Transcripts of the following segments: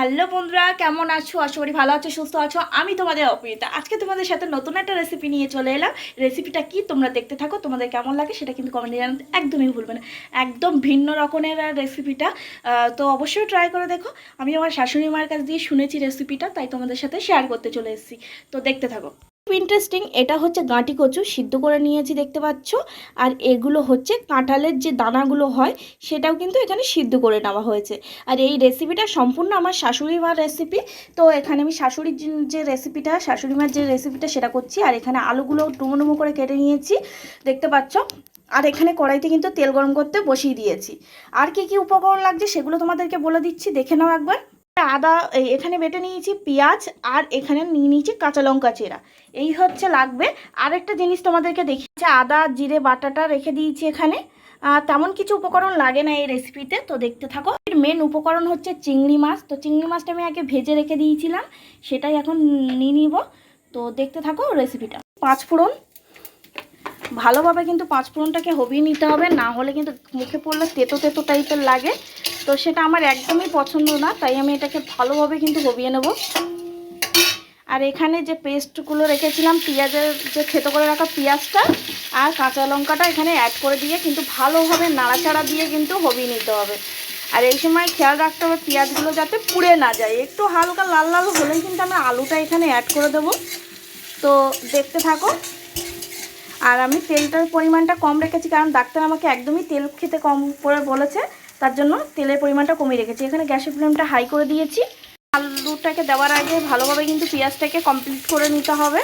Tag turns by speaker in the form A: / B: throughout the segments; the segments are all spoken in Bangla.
A: হ্যালো বন্ধুরা, কেমন আছো? আশা করি ভালো আছো, সুস্থ আছো। আমি তোমাদের অপরিতা আজকে তোমাদের সাথে নতুন একটা রেসিপি নিয়ে চলে এলাম। রেসিপিটা কি তোমরা দেখতে থাকো, তোমাদের কেমন লাগে সেটা কিন্তু কমেন্টে জানাতে একদমই ভুলবে না। একদম ভিন্ন রকমের রেসিপিটা তো অবশ্যই ট্রাই করে দেখো। আমি আমার শাশুড়ি মায়ের কাছ দিয়ে শুনেছি রেসিপিটা তাই তোমাদের সাথে শেয়ার করতে চলে এসেছি। তো দেখতে থাকো। ইন্টারেস্টিং এটা হচ্ছে গাঁটি কচু, সিদ্ধ করে নিয়েছি দেখতে পাচ্ছ। আর এগুলো হচ্ছে কাঁঠালের যে দানাগুলো হয়, সেটাও কিন্তু এখানে সিদ্ধ করে নেওয়া হয়েছে। আর এই রেসিপিটা সম্পূর্ণ আমার শাশুড়ি মার রেসিপি তো এখানে আমি শাশুড়ির যে- রেসিপিটা শাশুড়ি মার যে রেসিপিটা সেটা করছি। আর এখানে আলুগুলো ডুমো ডুমো করে কেটে নিয়েছি, দেখতে পাচ্ছ। আর এখানে কড়াইতে কিন্তু তেল গরম করতে বসিয়ে দিয়েছি। আর কি কি উপকরণ লাগছে সেগুলো তোমাদেরকে বলে দিচ্ছি, দেখে নাও একবার। আদা এখানে বেটে নিয়েছি পেঁয়াজ আর এখানে নিয়ে নিয়েছি কাঁচা লঙ্কা চেরা। এই হচ্ছে লাগবে। আরেকটা জিনিস তোমাদেরকে দেখি যে আদা, জিরে, বাটাটা রেখে দিয়েছি এখানে। তেমন কিছু উপকরণ লাগে না এই রেসিপিতে তো দেখতে থাকো। এর মেন উপকরণ হচ্ছে চিংড়ি মাছ। তো চিংড়ি মাছটা আমি আগে ভেজে রেখে দিয়েছিলাম, সেটাই এখন নিয়ে নিব। তো দেখতে থাকো রেসিপিটা পাঁচ ফোড়ন ভালোভাবে কিন্তু পাঁচ ফোড়নটাকে হবিয়ে নিতে হবে, না হলে কিন্তু মুখে পড়লে তেতো তেতো টাইপের লাগে। তো সেটা আমার একদমই পছন্দ না, তাই আমি এটাকে ভালোভাবে কিন্তু হবিয়ে নেব। আর এখানে যে পেস্টগুলো রেখেছিলাম, পেঁয়াজের যে খেতো করে রাখা পেঁয়াজটা আর কাঁচা লঙ্কাটা এখানে অ্যাড করে দিয়ে কিন্তু ভালোভাবে নাড়াচাড়া দিয়ে কিন্তু হবিয়ে নিতে হবে। আর এই সময় খেয়াল রাখতে হবে পেঁয়াজগুলো যাতে পুড়ে না যায়। একটু হালকা লাল লাল হলেই কিন্তু আমি আলুটা এখানে অ্যাড করে দেবো। তো দেখতে থাকো। আর আমি তেলটার পরিমাণটা কম রেখেছি, কারণ ডাক্তার আমাকে একদমই তেল খেতে কম করে বলেছে, তার জন্য তেলের পরিমাণটা কমিয়ে রেখেছি। এখানে গ্যাসের ফ্লেমটা হাই করে দিয়েছি। আলুটাকে দেওয়ার আগে ভালোভাবে কিন্তু পেঁয়াজটাকে কমপ্লিট করে নিতে হবে।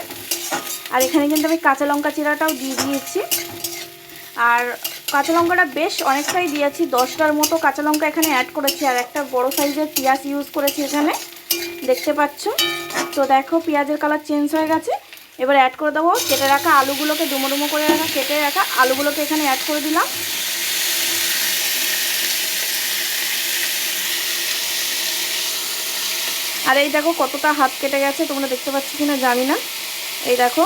A: আর এখানে কিন্তু আমি কাঁচা লঙ্কা চিরাটাও দিয়ে দিয়েছি। আর কাঁচা লঙ্কাটা বেশ অনেকটাই দিয়েছি দশটার মতো কাঁচা লঙ্কা এখানে অ্যাড করেছি, আর একটা বড় সাইজের পেঁয়াজ ইউজ করেছি এখানে। দেখতে পাচ্ছ? তো দেখো, পেঁয়াজের কালার চেঞ্জ হয়ে গেছে। এবার অ্যাড করে দেবো। কেটে রাখা আলুগুলোকে ডুমো ডুমো করে রাখা, কেটে রাখা আলুগুলোকে এখানে অ্যাড করে দিলাম। আর এই দেখো কতটা হাত কেটে গেছে, তোমরা দেখতে পাচ্ছ কিনা জানি না। এই দেখো,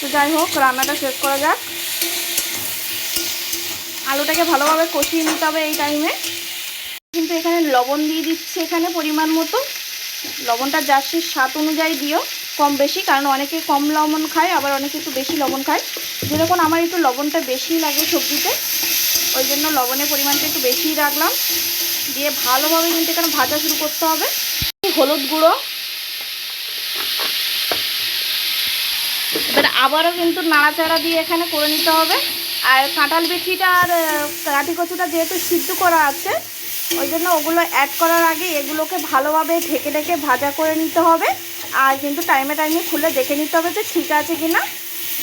A: তো যাই হোক, রান্নাটা শেষ করা যাক। আলুটাকে ভালোভাবে কষিয়ে নিতে হবে এই টাইমে কিন্তু এখানে লবণ দিয়ে দিচ্ছে এখানে পরিমাণ মতো। লবণটা জার্সির স্বাদ অনুযায়ী দিও। কম বেশি, কারণ অনেকে কম লবণ খায়, আবার অনেকে একটু বেশি লবণ খায়। যেরকম আমার একটু লবণটা বেশি লাগে সবজিতে, ওই জন্য লবণের পরিমাণটা একটু বেশিই রাখলাম। দিয়ে ভালোভাবে কিন্তু এখানে ভাজা শুরু করতে হবে। হলুদ গুঁড়ো। এবার আবারও কিন্তু নাড়াচাড়া দিয়ে এখানে করে নিতে হবে। আর কাঁঠাল বিচিটা আর কাঠি কচুটা যেহেতু সিদ্ধ করা আছে, ওই জন্য ওগুলো অ্যাড করার আগে এগুলোকে ভালোভাবে ঢেকে ঢেকে ভাজা করে নিতে হবে। আর কিন্তু টাইমে টাইমে খুলে দেখে নিতে হবে যে ঠিক আছে কি না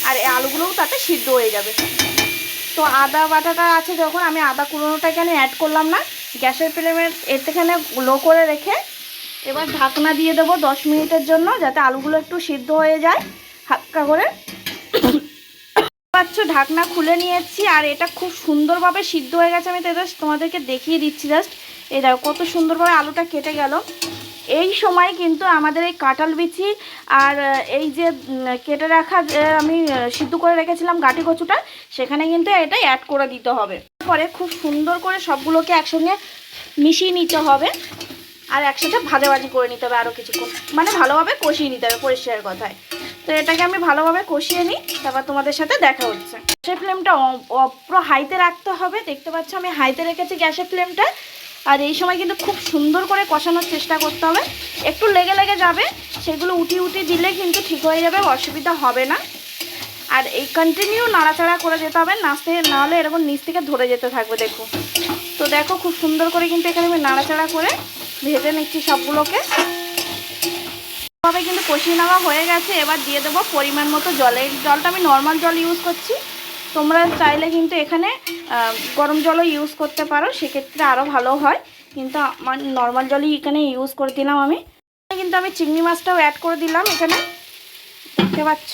A: আর এই আলুগুলোও তাতে সিদ্ধ হয়ে যাবে। তো আদা বাটাটা আছে যখন, আমি আদা কুড়োনোটা এখানে অ্যাড করলাম না। গ্যাসের ফ্লেমের এখানে লো করে রেখে এবার ঢাকনা দিয়ে দেবো দশ মিনিটের জন্য, যাতে আলুগুলো একটু সিদ্ধ হয়ে যায় হালকা করে। পাচ্ছ, ঢাকনা খুলে নিয়েছি, আর এটা খুব সুন্দরভাবে সিদ্ধ হয়ে গেছে। আমি তো এটা তোমাদেরকে দেখিয়ে দিচ্ছি জাস্ট। এই দেখো, কত সুন্দরভাবে আলুটা কেটে গেল। এই সময় কিন্তু আমাদের এই কাঁঠাল বিচি আর এই যে কেটে রাখা আমি সিদ্ধ করে রেখেছিলাম গাটি কচুটা, সেখানে কিন্তু এটাই অ্যাড করে দিতে হবে। পরে খুব সুন্দর করে সবগুলোকে একসঙ্গে মিশিয়ে নিতে হবে আর একসাথে ভাজাভাজি করে নিতে হবে আরও কিছুক্ষণ। মানে ভালোভাবে কষিয়ে নিতে হবে পরিষ্কার কথায়। তো এটাকে আমি ভালোভাবে কষিয়ে নিই, তারপর তোমাদের সাথে দেখা হচ্ছে। গ্যাসের ফ্লেমটা পুরো হাইতে রাখতে হবে। দেখতে পাচ্ছ আমি হাইতে রেখেছি গ্যাসের ফ্লেমটা আর এই সময় কিন্তু খুব সুন্দর করে কষানোর চেষ্টা করতে হবে। একটু লেগে লেগে যাবে, সেগুলো উঠি উঠি দিলে কিন্তু ঠিক হয়ে যাবে, অসুবিধা হবে না। আর এই কন্টিনিউ নাড়াচাড়া করে যেতে হবে নাচতে নাহলে এরকম নিচ থেকে ধরে যেতে থাকবে, দেখো। তো দেখো খুব সুন্দর করে কিন্তু এখানে আমি নাড়াচাড়া করে ভেজে নিচ্ছি সবগুলোকে। কিন্তু কষিয়ে নেওয়া হয়ে গেছে, এবার দিয়ে দেবো পরিমাণ মতো জলে। এই জলটা আমি নর্মাল জল ইউজ করছি। তোমরা চাইলে কিন্তু এখানে গরম জলও ইউজ করতে পারো, সেক্ষেত্রে আরও ভালো হয়। কিন্তু আমার নর্মাল জলই এখানে ইউজ করে দিলাম আমি। কিন্তু আমি চিংড়ি মাছটাও অ্যাড করে দিলাম এখানে। দেখতে পাচ্ছ?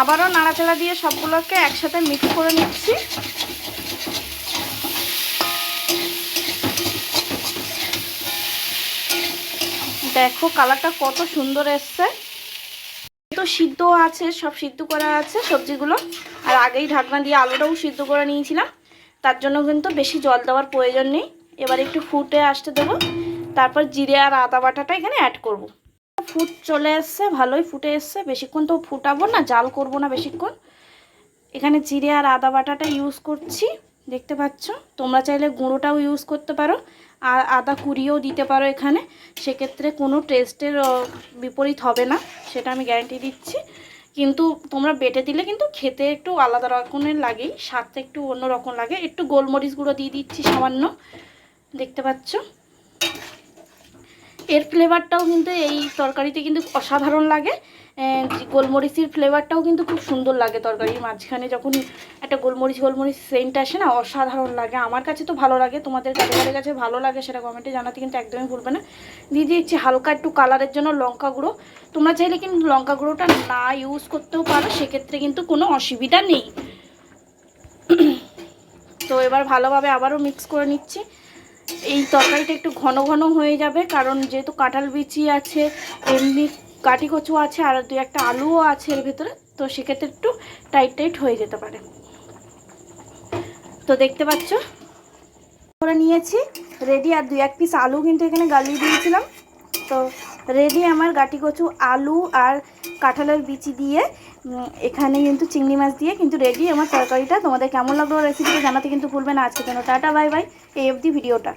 A: আবারও নাড়াচাড়া দিয়ে সবগুলোকে একসাথে মিক্স করে নিচ্ছি। দেখো কালারটা কত সুন্দর এসছে। তো সিদ্ধ আছে, সব সিদ্ধ করা আছে সবজিগুলো। আর আগেই ঢাকনা দিয়ে আলুটাও সিদ্ধ করে নিয়েছিলাম। তার জন্য কিন্তু বেশি জল দেওয়ার প্রয়োজন নেই। এবার একটু ফুটে আসতে দেবো। তারপর জিরে আর আদা বাটাটা এখানে অ্যাড করব। ফুট চলে এসছে, ভালোই ফুটে এসছে। বেশিক্ষণ তো ফুটাবো না, জাল করব না বেশিক্ষণ। এখানে জিরে আর আদা বাটাটা ইউজ করছি। দেখতে পাচ্ছ? তোমরা চাইলে গুঁড়োটাও ইউজ করতে পারো, আর আদা কুড়িয়েও দিতে পারো এখানে। সেক্ষেত্রে কোনো টেস্টের বিপরীত হবে না, সেটা আমি গ্যারান্টি দিচ্ছি। কিন্তু তোমরা বেটে দিলে কিন্তু খেতে একটু আলাদা রকমের লাগেই স্বাদটা একটু অন্য রকম লাগে। একটু গোলমরিচ গুঁড়ো দিয়ে দিচ্ছি সামান্য, দেখতে পাচ্ছ? এর ফ্লেভারটাও কিন্তু এই তরকারিতে কিন্তু অসাধারণ লাগে। গোলমরিচের ফ্লেভারটাও কিন্তু খুব সুন্দর লাগে তরকারির মাঝখানে। যখন একটা গোলমরিচ গোলমরিচ সেন্ট আসে না, অসাধারণ লাগে। আমার কাছে তো ভালো লাগে, তোমাদের কাছে কাছে ভালো লাগে সেটা কমেন্টে জানাতে কিন্তু একদমই ভুলবে না। দিয়ে দিচ্ছি হালকা একটু কালারের জন্য লঙ্কা গুঁড়ো। তোমরা চাইলে কিন্তু লঙ্কা গুঁড়োটা না ইউজ করতেও পারো, সেক্ষেত্রে কিন্তু কোনো অসুবিধা নেই। তো এবার ভালোভাবে আবারও মিক্স করে নিচ্ছি। এই তরকারিটা একটু ঘন ঘন হয়ে যাবে, কারণ যেহেতু কাঁঠাল বিচি আছে, এমনি কাটি কচু আছে আর দু একটা আলুও আছে এর ভেতরে, তো সেক্ষেত্রে একটু টাইট টাইট হয়ে যেতে পারে। তো দেখতে পাচ্ছ? করে নিয়েছি রেডি আর দু এক পিস আলু কিন্তু এখানে গালিয়ে দিয়েছিলাম। তো রেডি আমার গাটি কচু আলু আর কাঁঠালের বিচি দিয়ে এখানে কিন্তু চিংড়ি মাছ দিয়ে কিন্তু রেডি আমার তরকারিটা। তোমাদের কেমন লাগল রেসিপিটা জানাতে কিন্তু ভুলবে না। আজকে জন্য টাটা বাই বাই এই অবধি ভিডিওটা।